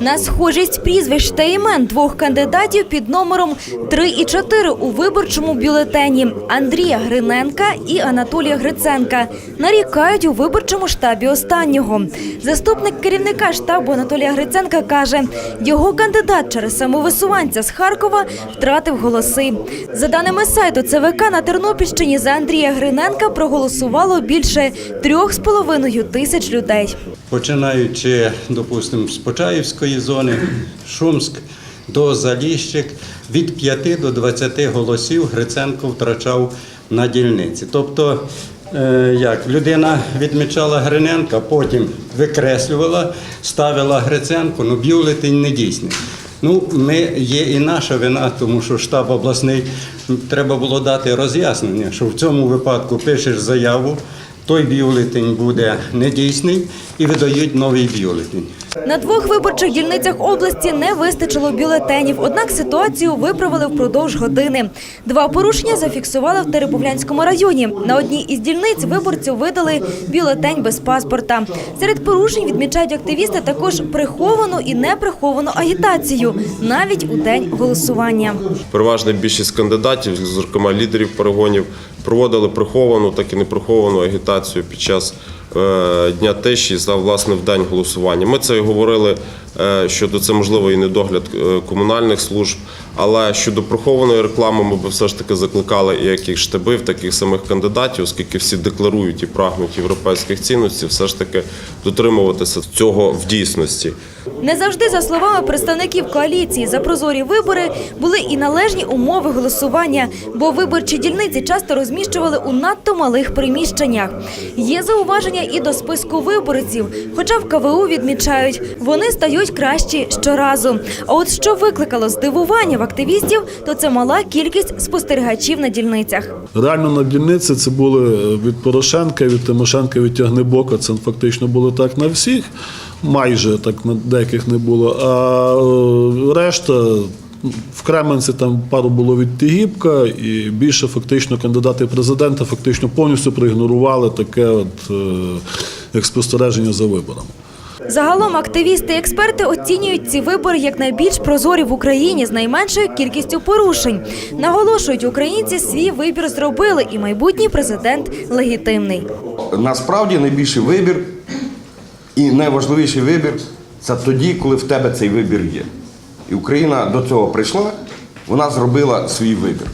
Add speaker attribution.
Speaker 1: На схожість прізвищ та імен двох кандидатів під номером 3 і 4 у виборчому бюлетені Андрія Гриненка і Анатолія Гриценка нарікають у виборчому штабі останнього. Заступник керівника штабу Анатолія Гриценка каже, його кандидат через самовисуванця з Харкова втратив голоси. За даними сайту ЦВК на Тернопільщині за Андрія Гриненка проголосувало більше трьох з половиною тисяч людей.
Speaker 2: починаючи, допустимо, з Почаївської зони, Шумськ до Заліщик, від 5 до 20 голосів Гриценко втрачав на дільниці. Тобто, е, як людина відмічала Гриненка, потім викреслювала, ставила Гриценко, ну бюлетень не дійсний. Ну, ми є і наша вина, тому що штаб обласний треба було дати роз'яснення, що в цьому випадку пишеш заяву, той бюлетень буде недійсний і видають новий бюлетень.
Speaker 1: На двох виборчих дільницях області не вистачило бюлетенів, однак ситуацію виправили впродовж години. Два порушення зафіксували в Теребовлянському районі. На одній із дільниць виборцю видали бюлетень без паспорта. Серед порушень відмічають активісти також приховану і неприховану агітацію, навіть у день голосування.
Speaker 3: Переважна більшість кандидатів, зокрема лідерів перегонів, проводили приховану, так і неприховану агітацію під час дня тиші за власне в день голосування. Ми це і говорили е, щодо це можливо і недогляд е, комунальних служб. Але щодо прихованої реклами, ми б все ж таки закликали і як і штабів, так і самих кандидатів, оскільки всі декларують і прагнуть європейських цінностей, все ж таки дотримуватися цього в дійсності.
Speaker 1: Не завжди, за словами представників коаліції, за прозорі вибори були і належні умови голосування, бо виборчі дільниці часто розміщували у надто малих приміщеннях. Є зауваження і до списку виборців, хоча в КВУ відмічають, вони стають кращі щоразу. А от що викликало здивування в активістів, то це мала кількість спостерігачів на дільницях.
Speaker 4: Реально на дільниці це були е, від Порошенка, від Тимошенка, від Тягнебока. Це фактично було так на всіх, майже так на деяких не було. А е, решта в Кременці там пару було від Тігіпка, і більше фактично кандидати в президента фактично повністю проігнорували таке от, е, як спостереження за виборами.
Speaker 1: Загалом активісти і експерти оцінюють ці вибори як найбільш прозорі в Україні з найменшою кількістю порушень. Наголошують, українці свій вибір зробили, і майбутній президент легітимний.
Speaker 5: Насправді найбільший вибір і найважливіший вибір це тоді, коли в тебе цей вибір є. І Україна до цього прийшла, вона зробила свій вибір.